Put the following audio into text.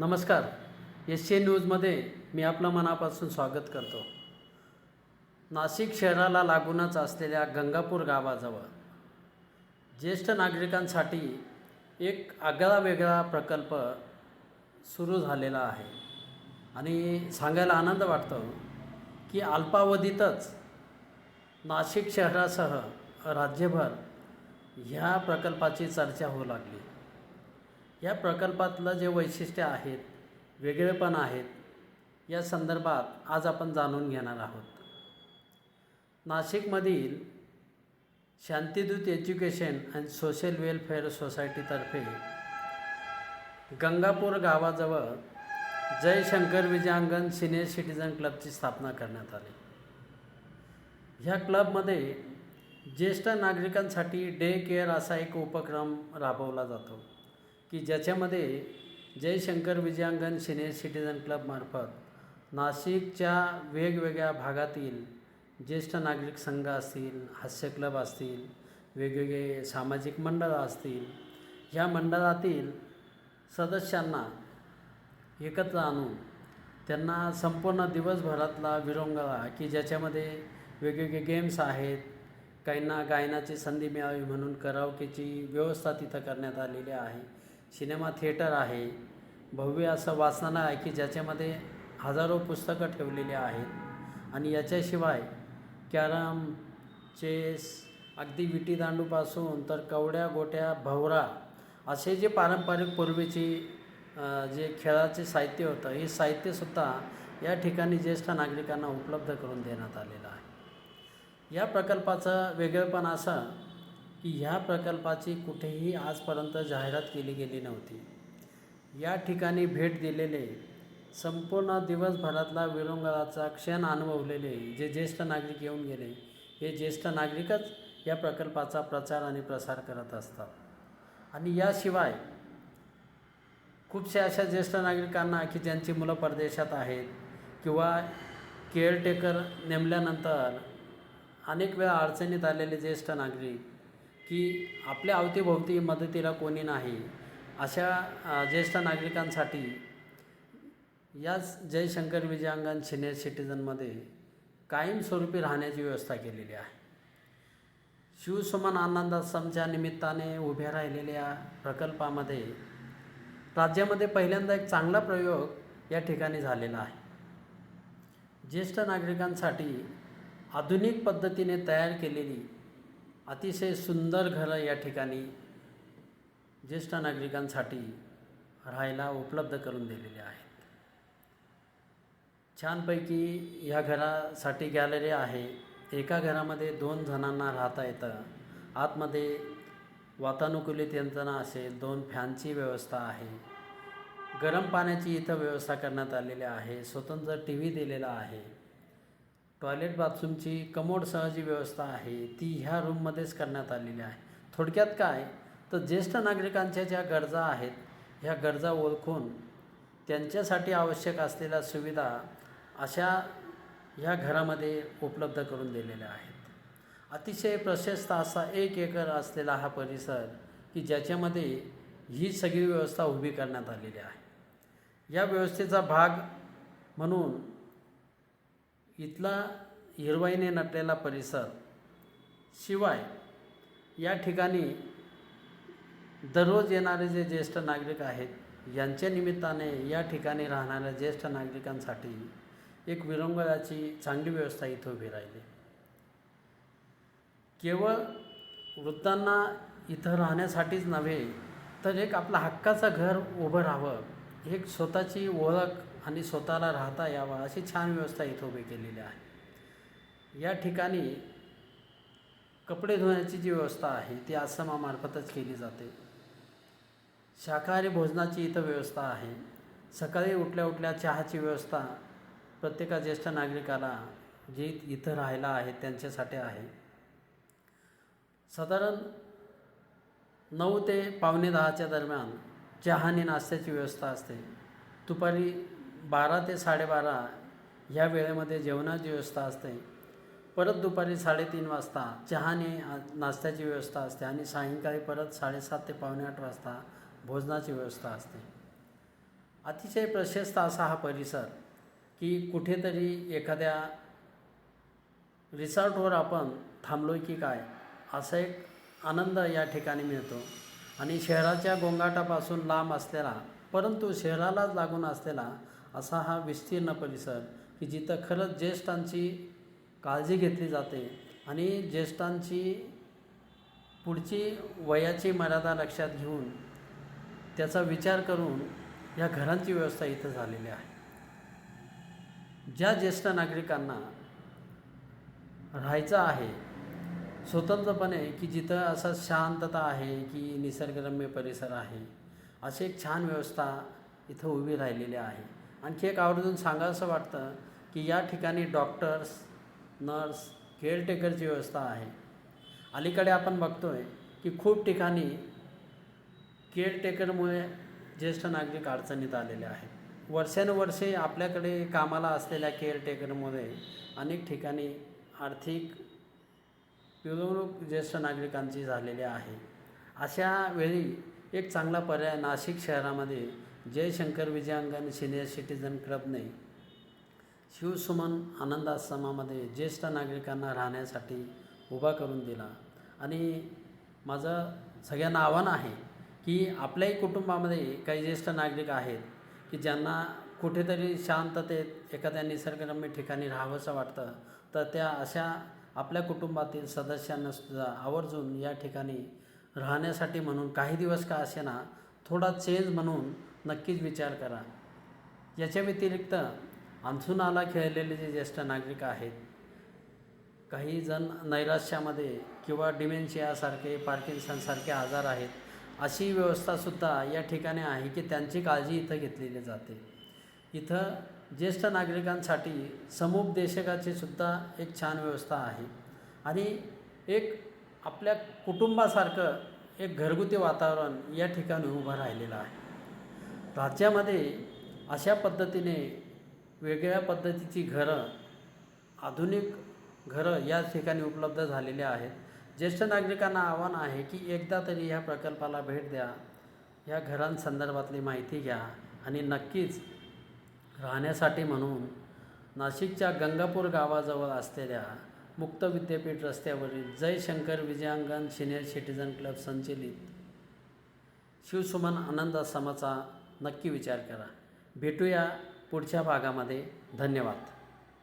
नमस्कार. S C न्यूजमध्ये मी आपलं मनापासून स्वागत करतो. नाशिक शहराला लागूनच असलेल्या गंगापूर गावाजवळ ज्येष्ठ नागरिकांसाठी एक आगळा वेगळा प्रकल्प सुरू झालेला आहे. आणि सांगायला आनंद वाटतो की अल्पावधीतच नाशिक शहरासह राज्यभर ह्या प्रकल्पाची चर्चा होऊ लागली. या प्रकल्पातलं जे वैशिष्ट्य आहेत वेगळेपण आहेत या संदर्भात आज आपण जाणून घेणार आहोत. नाशिकमधील Shantidoot education and social welfare सोसायटीतर्फे Gangapur गावाजवळ जयशंकर विजयांगण सिनियर सिटीजन क्लबची स्थापना करण्यात आली. ह्या क्लबमध्ये ज्येष्ठ नागरिकांसाठी डे केअर असा एक उपक्रम राबवला जातो. की ज्याच्यामध्ये जयशंकर विजयांगण सिनियर सिटीजन क्लबमार्फत नाशिकच्या वेगवेगळ्या भागातील ज्येष्ठ नागरिक संघ असतील हास्य क्लब असतील वेगवेगळे सामाजिक मंडळं असतील ह्या मंडळातील सदस्यांना एकत्र आणून त्यांना संपूर्ण दिवसभरातला विरंगळा की ज्याच्यामध्ये वेगवेगळे गेम्स आहेत काहींना गायनाची संधी मिळावी म्हणून करावकेची व्यवस्था तिथं करण्यात आलेली आहे. सिनेमा थिएटर आहे. भव्य असं वाचनालय आहे की ज्याच्यामध्ये हजारो पुस्तकं ठेवलेली आहेत. आणि याच्याशिवाय कॅरम चेस अगदी विटीदांडूपासून तर कवड्या गोट्या भवरा असे जे पारंपरिक पूर्वीची जे खेळाचे साहित्य होतं हे साहित्यसुद्धा या ठिकाणी ज्येष्ठ नागरिकांना उपलब्ध करून देण्यात आलेलं आहे. या प्रकल्पाचं वेगळेपण असं की ह्या प्रकल्पाची कुठेही आजपर्यंत जाहिरात केली गेली नव्हती. या ठिकाणी भेट दिलेले संपूर्ण दिवसभरातला विरंगुळाचा क्षण अनुभवलेले जे ज्येष्ठ नागरिक येऊन गेले हे ज्येष्ठ नागरिकच या प्रकल्पाचा प्रचार आणि प्रसार करत असतात. आणि याशिवाय खूपशा अशा ज्येष्ठ नागरिकांना की ज्यांची मुलं परदेशात आहेत किंवा केअरटेकर नेमल्यानंतर अनेक वेळा अडचणीत आलेले ज्येष्ठ नागरिक की आपल्या अवतीभोवती मदतीला कोणी नाही अशा ज्येष्ठ नागरिकांसाठी याच जयशंकर विजयांगण सिनियर सिटीजनमध्ये कायमस्वरूपी राहण्याची व्यवस्था केलेली आहे. शिवसुमन आनंदाश्रमच्या निमित्ताने उभ्या राहिलेल्या प्रकल्पामध्ये राज्यामध्ये पहिल्यांदा एक चांगला प्रयोग या ठिकाणी झालेला आहे. ज्येष्ठ नागरिकांसाठी आधुनिक पद्धतीने तयार केलेली अतिशय सुंदर घरं या ठिकाणी ज्येष्ठ नागरिकांसाठी राहायला उपलब्ध करून दिलेले आहेत. छानपैकी ह्या घरासाठी गॅलरी आहे. एका घरामध्ये दोन जणांना राहता येतं. आतमध्ये वातानुकूलित यंत्रणा असेल दोन फॅनची व्यवस्था आहे. गरम पाण्याची इथं व्यवस्था करण्यात आलेली आहे. स्वतंत्र टी व्ही दिलेला आहे. टॉयलेट बाथरूमची कमोडसह जी व्यवस्था आहे ती ह्या रूममध्येच करण्यात आलेली आहे. थोडक्यात काय? तर ज्येष्ठ नागरिकांच्या ज्या गरजा आहेत ह्या गरजा ओळखून त्यांच्यासाठी आवश्यक असलेल्या सुविधा अशा ह्या घरामध्ये उपलब्ध करून दिलेल्या आहेत. अतिशय प्रशस्त असा एक एकर असलेला हा परिसर की ज्याच्यामध्ये ही सगळी व्यवस्था उभी करण्यात आलेली आहे. या व्यवस्थेचा भाग म्हणून इथला हिरवाईने नटलेला परिसर शिवाय या ठिकाणी दररोज येणारे जे ज्येष्ठ नागरिक आहेत यांच्या निमित्ताने या ठिकाणी राहणाऱ्या ज्येष्ठ नागरिकांसाठी एक विरंगुळाची चांगली व्यवस्था इथं उभी राहिली. केवळ वृद्धांना इथं राहण्यासाठीच नव्हे तर एक आपला हक्काचं घर उभं राहावं एक स्वतःची ओळख आणि स्वतःला राहता यावा अशी छान व्यवस्था इथं उभी केलेली आहे. या ठिकाणी कपडे धुण्याची जी व्यवस्था आहे ती आश्रमामार्फतच केली जाते. शाकाहारी भोजनाची इथं व्यवस्था आहे. सकाळी उठल्या उठल्या चहाची व्यवस्था प्रत्येका ज्येष्ठ नागरिकाला जे इथं राहायला आहेत त्यांच्यासाठी आहे. साधारण नऊ ते पावणे दहाच्या दरम्यान चहा आणि नाश्त्याची व्यवस्था असते. दुपारी बारा ते साडेबारा ह्या वेळेमध्ये जेवणाची व्यवस्था असते. परत दुपारी साडेतीन वाजता चहाने नाश्त्याची व्यवस्था असते आणि सायंकाळी परत साडेसात ते पावणे आठ वाजता भोजनाची व्यवस्था असते. अतिशय प्रशस्त असा हा परिसर की कुठेतरी एखाद्या रिसॉर्टवर आपण थांबलो की काय असा एक आनंद या ठिकाणी मिळतो. आणि शहराच्या गोंगाटापासून लांब असलेला परंतु शहरालाच लागून असलेला असा हा विस्तीर्ण परिसर की जिथं खरंच ज्येष्ठांची काळजी घेतली जाते आणि ज्येष्ठांची पुढची वयाची मर्यादा लक्षात घेऊन त्याचा विचार करून या घरांची व्यवस्था इथं झालेली आहे. ज्या ज्येष्ठ नागरिकांना राहायचं आहे स्वतंत्रपणे की जिथं असं शांतता आहे की निसर्गरम्य परिसर आहे अशी एक छान व्यवस्था इथं उभी राहिलेली आहे. आणखी एक आवर्जून सांगावंसं वाटतं की या ठिकाणी डॉक्टर्स नर्स केअरटेकरची व्यवस्था आहे. अलीकडे आपण बघतो आहे की खूप ठिकाणी केअरटेकरमुळे ज्येष्ठ नागरिक अडचणीत आलेले आहेत. वर्षानुवर्षे आपल्याकडे कामाला असलेल्या केअरटेकरमुळे अनेक ठिकाणी आर्थिक पिळवणूक ज्येष्ठ नागरिकांची झालेली आहे. अशा वेळी एक चांगला पर्याय नाशिक शहरामध्ये जयशंकर विजयांगण सिनियर सिटीजन क्लबने शिवसुमन आनंद आश्रमामध्ये ज्येष्ठ नागरिकांना राहण्यासाठी उभा करून दिला. आणि माझं सगळ्यांना आव्हान आहे की आपल्याही कुटुंबामध्ये काही ज्येष्ठ नागरिक आहेत की ज्यांना कुठेतरी शांततेत एखाद्या निसर्गरम्य ठिकाणी राहावंसं वाटतं तर त्या अशा आपल्या कुटुंबातील सदस्यांना सुद्धा आवर्जून या ठिकाणी राहण्यासाठी म्हणून काही दिवस का असेना थोडा चेंज म्हणून नक्कीच विचार करा. याच्या व्यतिरिक्त अंथरुणाला खेळलेले जे ज्येष्ठ नागरिक आहेत काही जण नैराश्यामध्ये किंवा डिमेन्शियासारखे पार्किन्सनसारखे आजार आहेत अशी व्यवस्थासुद्धा या ठिकाणी आहे की त्यांची काळजी इथं घेतलेली जाते. इथं ज्येष्ठ नागरिकांसाठी समुपदेशकाची सुद्धा एक छान व्यवस्था आहे. आणि एक आपल्या कुटुंबासारखं एक घरगुती वातावरण या ठिकाणी उभं राहिलेलं आहे. राज्यामध्ये अशा पद्धतीने वेगळ्या पद्धतीची घरं आधुनिक घरं या ठिकाणी उपलब्ध झालेली आहेत. ज्येष्ठ नागरिकांना आव्हान आहे की एकदा तरी ह्या प्रकल्पाला भेट द्या. या घरांसंदर्भातली माहिती घ्या आणि नक्कीच राहण्यासाठी म्हणून नाशिकच्या गंगापूर गावाजवळ असलेल्या मुक्त विद्यापीठ रस्त्यावरील Jaishankar Vijayangan senior citizen club संचलित शिवसुमन आनंद समाचा नक्की विचार करा. भेटूया पुढच्या भागामध्ये. धन्यवाद.